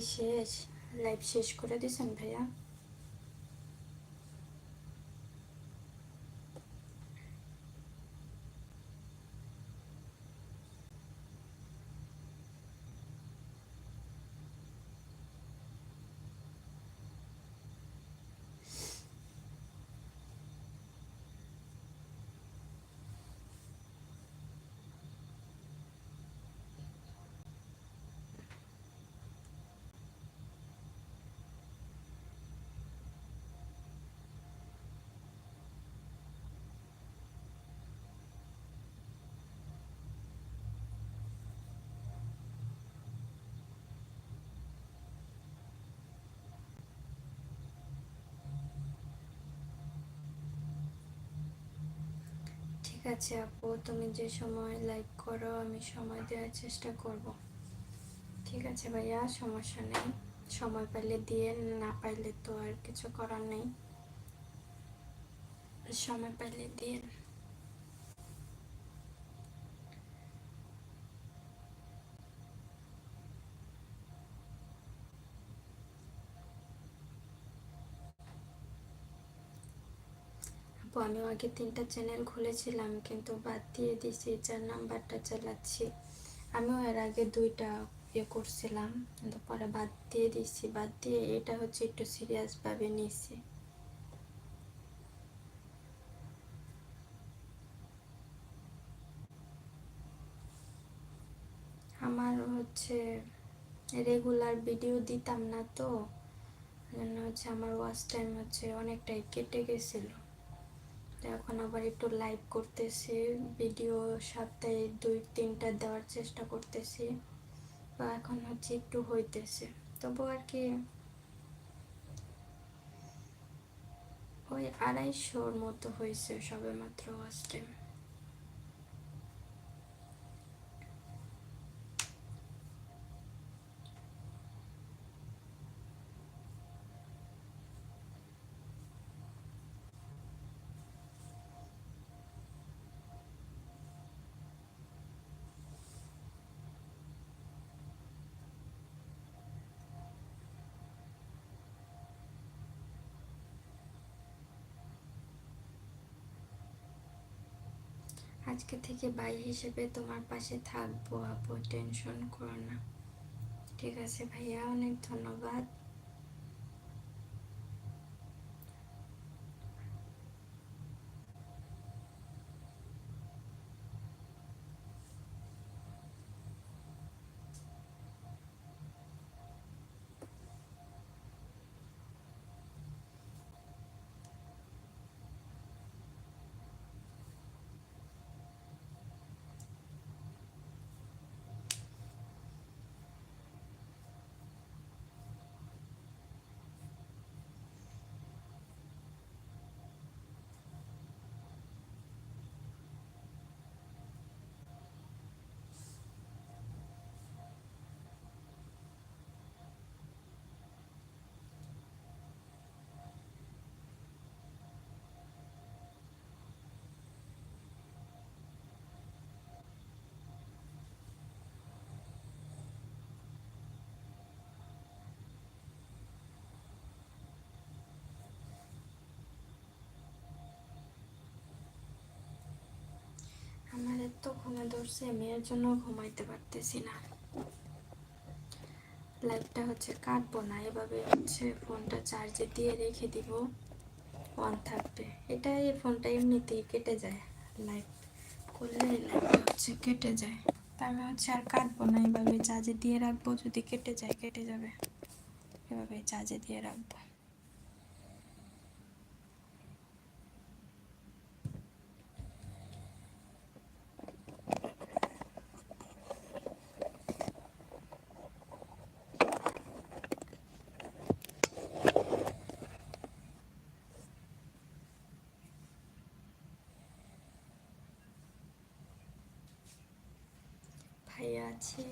শেষ লাইভ শেষ করে দিয়েছেন ভাইয়া? আছে আপু, তুমি যে সময় লাইক করো, আমি সময় দেওয়ার চেষ্টা করব। ঠিক আছে ভাইয়া, সমস্যা নেই। সময় পাইলে দিয়ে, না পাইলে তো আর কিছু করার নেই। সময় পাইলে দিয়ে। আপু আমি আগে তিনটা চ্যানেল খুলেছিলাম, কিন্তু বাদ দিয়ে দিয়েছি, চার নাম্বারটা চালাচ্ছি। আমিও এর আগে দুইটা ইয়ে করছিলাম, কিন্তু পরে বাদ দিয়ে দিয়েছি। বাদ দিয়ে এটা হচ্ছে একটু সিরিয়াসভাবে নিয়েছি। আমার হচ্ছে রেগুলার ভিডিও দিতাম না তো জন্য হচ্ছে আমার ওয়াচ টাইম হচ্ছে অনেকটাই কেটে গেছিল। তো এখন আবার একটু লাইভ করতেছি ভিডিও সপ্তাহে দুই, তিনটা দেওয়ার চেষ্টা করতেছি। বা এখন হচ্ছে একটু হইতেছে। তবু আর কি, ওই আড়াইশোর মতো হয়েছে সবে মাত্র টাইম আজকে থেকে ভাই হিসেবে তোমার পাশে থাকব আপু, টেনশন করো না। ঠিক আছে ভাইয়া, অনেক ধন্যবাদ আমার এত ধরছে মেয়ের জন্য ঘুমাইতে পারতেছি না। লাইটটা হচ্ছে কাটবো না, এভাবে হচ্ছে ফোনটা চার্জে দিয়ে রেখে দিব অন থাকবে। এটা এই ফোনটা এমনিতেই কেটে যায় লাইট করলে লাইটটা হচ্ছে কেটে যায়। তা আমি হচ্ছে আর কাটবো না, এভাবে চার্জে দিয়ে রাখব, যদি কেটে যায়, কেটে যাবে। এভাবে চার্জে দিয়ে রাখব। ভাইয়া আছে